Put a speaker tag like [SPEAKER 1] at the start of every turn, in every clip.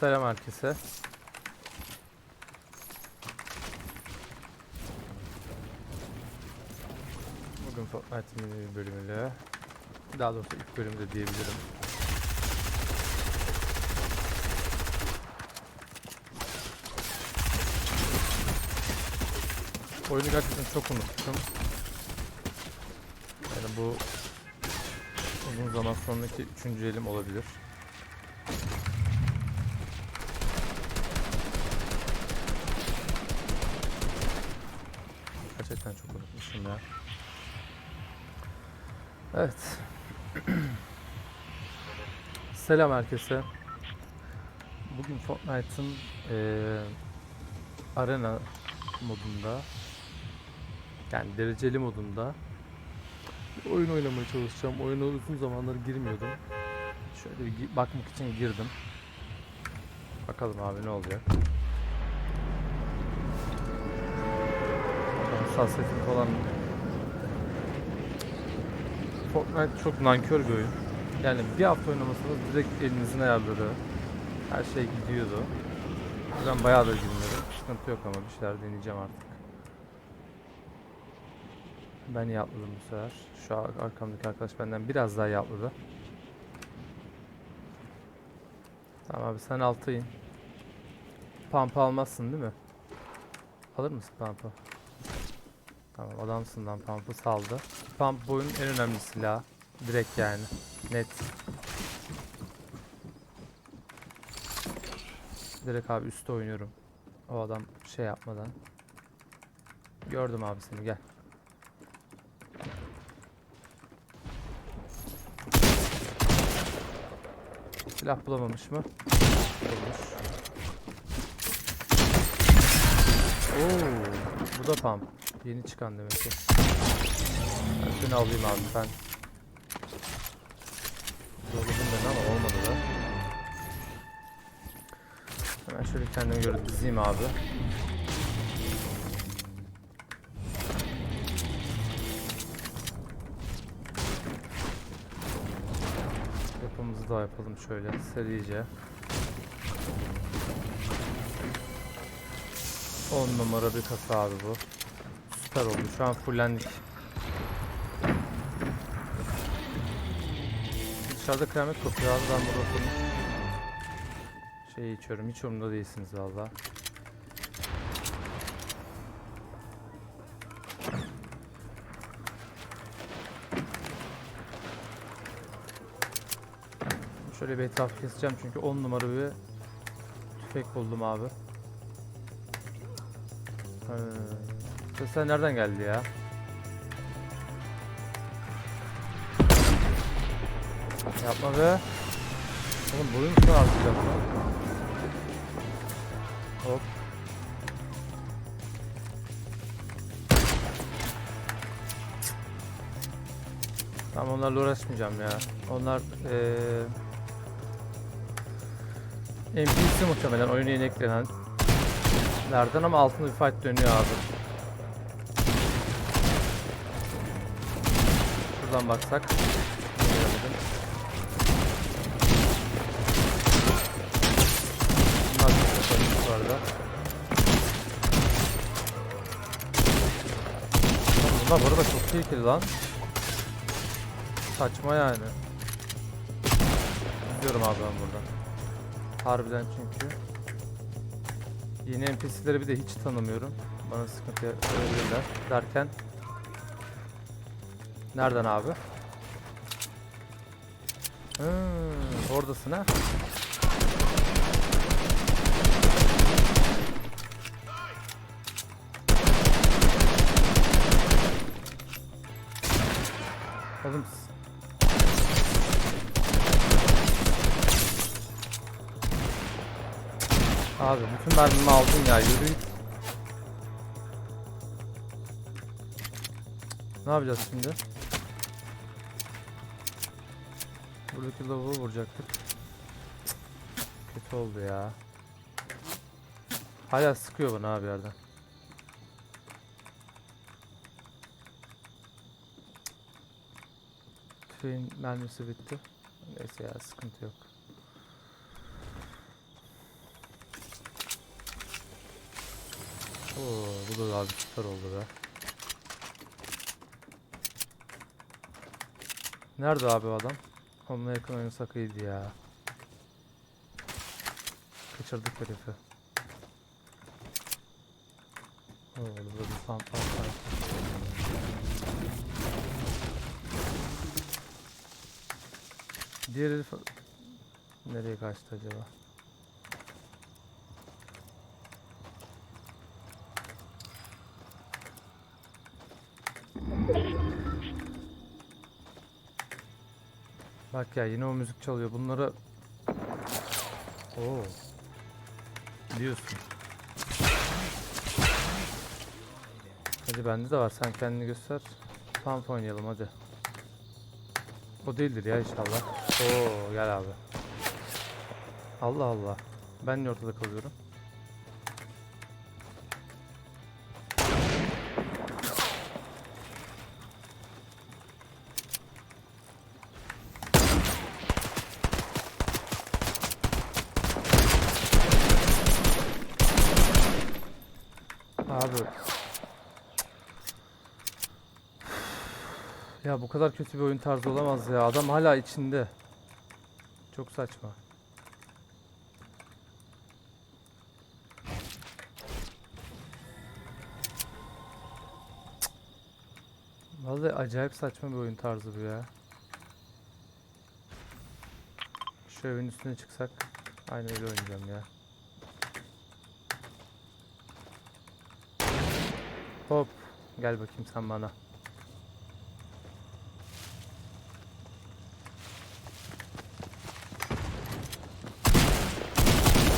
[SPEAKER 1] Selam herkese. Bugün bir bölümüyle, daha doğrusu ilk bölümde diyebilirim. Oyunu gerçekten çok unuttum. Yani bu uzun zaman sonraki üçüncü elim olabilir. Gerçekten çok unutmuşum ya. Evet. Selam herkese. Bugün Fortnite'ın eee, arena modunda yani dereceli modunda bir oyun oynamaya çalışacağım. Oyuna uzun zamandır girmiyordum. Şöyle bir bakmak için girdim. Bakalım abi ne olacak. hassasiyetim falan Fortnite çok nankör bir oyun. Yani bir hafta oynamasanız direkt elinizin ayarları her şey gidiyordu. Ben bayağıdır girmiyorum. Sıkıntı yok ama bir şeyler deneyeceğim artık. Ben iyi atladım bu sefer. Şu arkamdaki arkadaş benden biraz daha iyi atladı. Tamam abi sen alta in. Pump almazsın değil mi? Alır mısın pump'ı? Tamam adamsın lan pump'ı saldı. Pump bu oyunun en önemli silahı. Direkt yani. Net. Direkt abi üstte oynuyorum. O adam şey yapmadan. Gördüm abi seni gel. Silah bulamamış mı? Bulmuş. Oo, bu da pump. Yeni çıkan demek ki. Ben seni alayım abi ben. Kendime göre dizeyim abi. Yapımızı da yapalım şöyle serice. 10 numara bir kasa abi bu. Süper oldu. Şu an fullendik. Dışarıda kıyamet kopuyor abi. Ben burada şey içiyorum. Hiç umurumda değilsiniz valla. Şöyle bir etraf keseceğim çünkü 10 numara bir tüfek buldum abi. Ha. Sesler nereden geldi ya? Yapma be. Oğlum boyun mu artık Hop. Tamam onlarla uğraşmayacağım ya. Onlar eee NPC muhtemelen oyuna yeni eklenen Nereden ama altında bir fight dönüyor abi. Şuradan baksak. Bunlar bu Bunlar bu çok tehlikeli lan. Saçma yani. Gidiyorum abi ben buradan. Harbiden çünkü. Yeni NPC'leri bir de hiç tanımıyorum. Bana sıkıntı verebilirler derken. Nereden abi? Hmm, oradasın ha. Oğlum Abi bütün mermimi aldın ya yürü git. Ne yapacağız şimdi? Buradaki lavuğu vuracaktık. Kötü oldu ya. Hala sıkıyor bana abi yerden. Tüfeğin mermisi bitti. Neyse ya sıkıntı yok. Oo, bu da abi süper oldu be. Nerede abi adam? Onunla yakın oynasak iyiydi ya. Kaçırdık herifi. Oo, burada bir pump var. Diğer herif nereye kaçtı acaba? Bak ya yine o müzik çalıyor. Bunları Oo. Diyorsun. Hadi bende de var. Sen kendini göster. Pump oynayalım hadi. O değildir ya inşallah. Oo gel abi. Allah Allah. Ben niye ortada kalıyorum? Ya bu kadar kötü bir oyun tarzı olamaz ya. Adam hala içinde. Çok saçma. Vallahi acayip saçma bir oyun tarzı bu ya. Şu evin üstüne çıksak aynı öyle oynayacağım ya. Hop. Gel bakayım sen bana.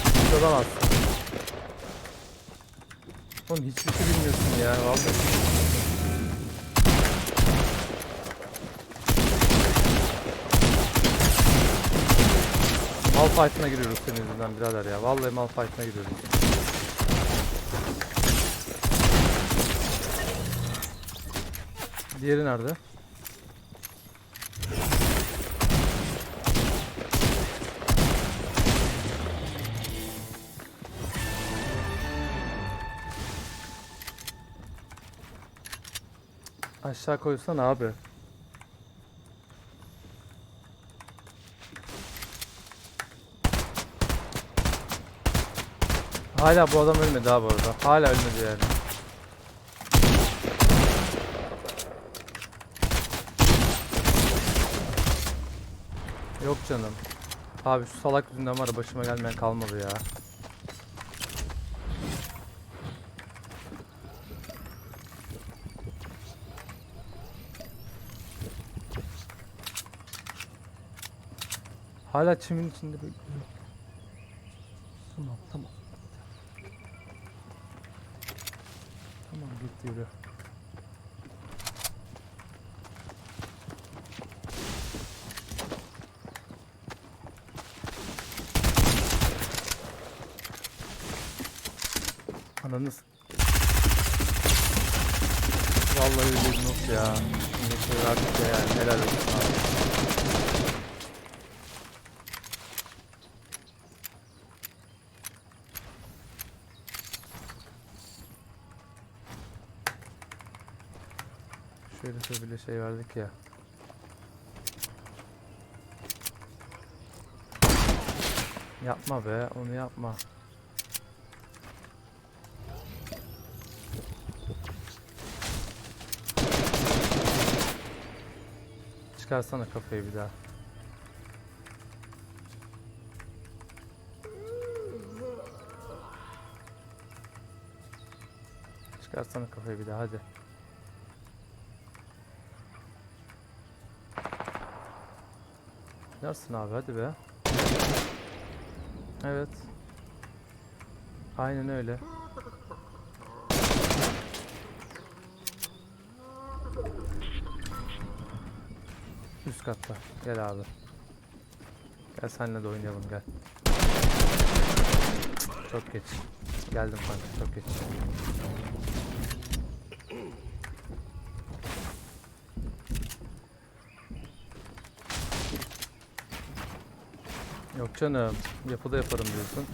[SPEAKER 1] Hiç olamazsın. Oğlum hiçbir şey bilmiyorsun ya vallahi. Mal fight'ına giriyoruz senin yüzünden birader ya. Vallahi mal fight'ına giriyoruz. Diğeri nerede? Aşağı koysan abi. Hala bu adam ölmedi abi orada. Hala ölmedi yani. Canım. Abi şu salak yüzünden var başıma gelmeyen kalmadı ya. Hala çimin içinde bekliyor. Tamam tamam. Tamam git yürü. Ananız. Vallahi öyle bir not ya. Neyse artık ya yani helal olsun abi. Şöyle bile şey verdik ya. Yapma be, onu yapma. Çıkarsana kafayı bir daha. Çıkarsana kafayı bir daha hadi. Yersin abi hadi be. Evet. Aynen öyle. Üst katta. Gel abi. Gel senle de oynayalım gel. Çok geç. Geldim kanka çok geç. Yok canım. Yapıda yaparım diyorsun.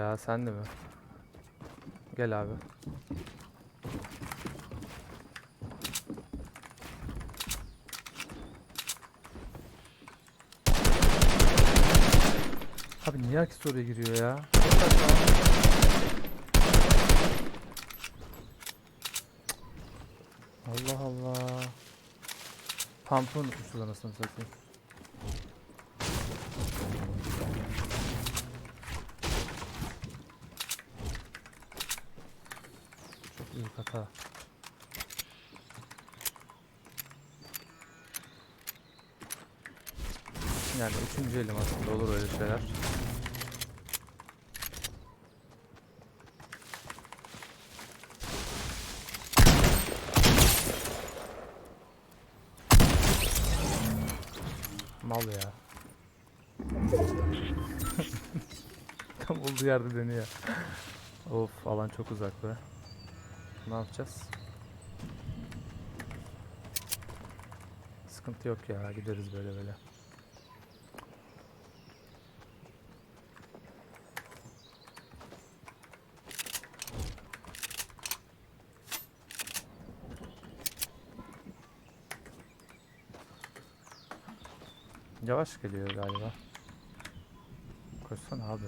[SPEAKER 1] Ya sen de mi? Gel abi. Abi niye herkes oraya giriyor ya? Allah Allah. Pump'ı unutmuşuz anasını satayım. Yani üçüncü elim aslında olur öyle şeyler. Mal ya. Tam olduğu yerde dönüyor. Of alan çok uzak be. Ne yapacağız? Sıkıntı yok ya gideriz böyle böyle. Yavaş geliyor galiba. Koşsana abi.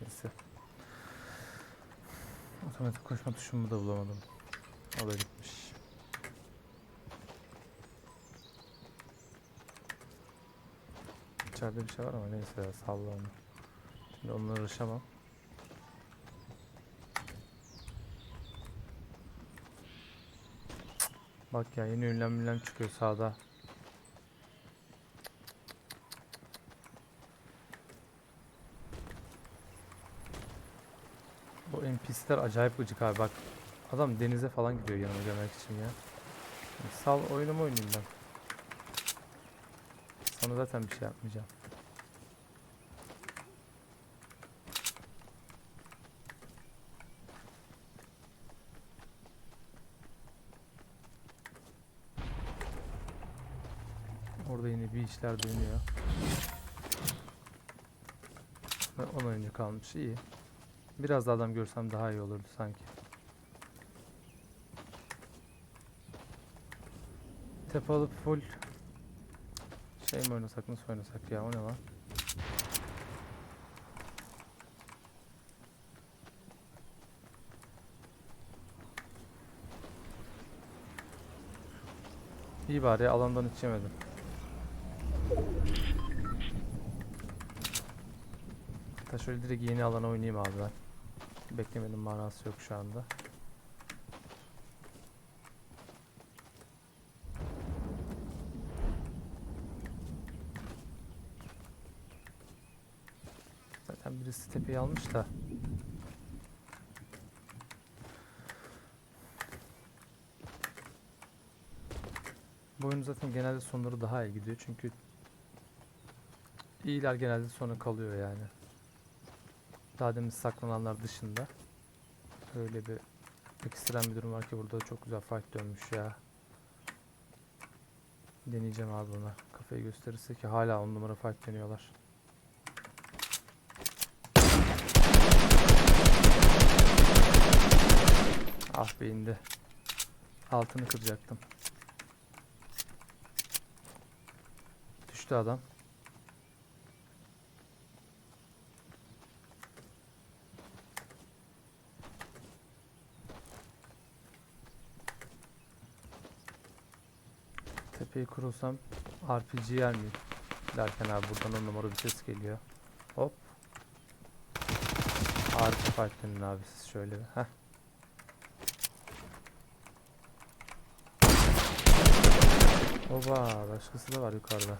[SPEAKER 1] Neyse. Otomatik koşma tuşumu da bulamadım. O da gitmiş. İçeride bir şey var ama neyse ya salla onu. Şimdi onunla uğraşamam. Bak ya yeni ünlem ünlem çıkıyor sağda. NPC'ler acayip gıcık abi bak. Adam denize falan gidiyor yanıma gelmek için ya. Sal oyunumu oynayayım ben. Sana zaten bir şey yapmayacağım. Orada yine bir işler dönüyor. Ve 10 oyuncu kalmış iyi. Biraz da adam görsem daha iyi olurdu sanki. Tepe alıp full şey mi oynasak nasıl oynasak ya o ne lan? İyi bari alandan hiç yemedim. Hatta şöyle direkt yeni alana oynayayım abi ben. Beklemenin manası yok şu anda. Zaten birisi tepeyi almış da. Bu oyun zaten genelde sonları daha iyi gidiyor çünkü iyiler genelde sona kalıyor yani. Daha demin saklananlar dışında. Öyle bir ekstrem bir durum var ki burada çok güzel fight dönmüş ya. Deneyeceğim abi buna. Kafayı gösterirse ki hala on numara fight dönüyorlar. Ah be indi. Altını kıracaktım. Düştü adam. Tepeyi kurulsam RPG yer miyim? Derken abi buradan on numara bir ses geliyor. Hop. Harika fightlanın abi siz şöyle. Heh. Oba başkası da var yukarıda.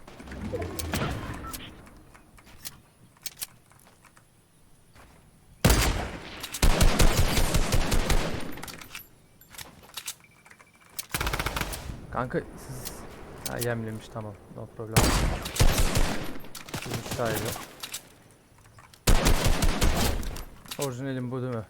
[SPEAKER 1] Kanka siz ha, yemlemiş tamam no problem. Siz sahibi. Orijinalim bu değil mi?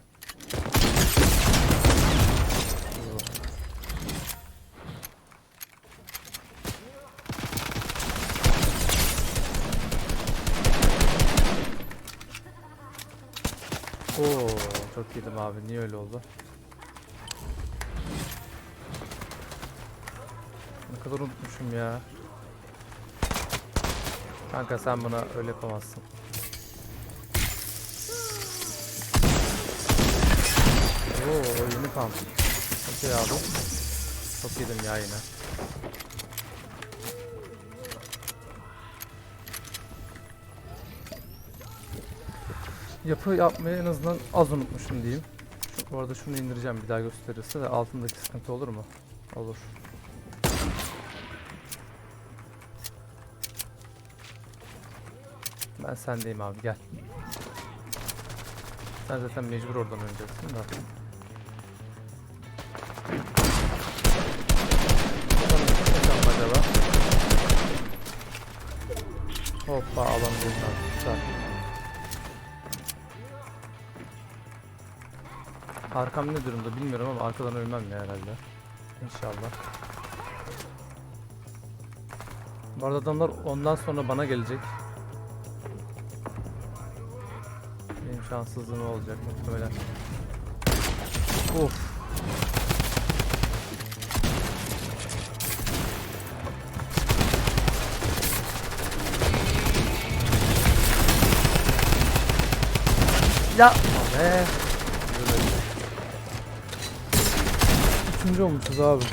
[SPEAKER 1] Oo çok yedim abi niye öyle oldu? Kadar unutmuşum ya. Kanka sen buna öyle yapamazsın. Oo yeni pump. Okey abi. Çok yedim ya yine. Yapı yapmayı en azından az unutmuşum diyeyim. Bu arada şunu indireceğim bir daha gösterirse de altındaki sıkıntı olur mu? Olur. Ben sendeyim abi gel. Sen zaten mecbur oradan oynayacaksın da. Kaçacağım acaba? Hoppa alan abi. Güzel. Arkam ne durumda bilmiyorum ama arkadan ölmem ya herhalde. İnşallah. Bu arada adamlar ondan sonra bana gelecek. Benim şanssızlığım olacak muhtemelen. Of. Ya be. Üçüncü olmuşuz abi.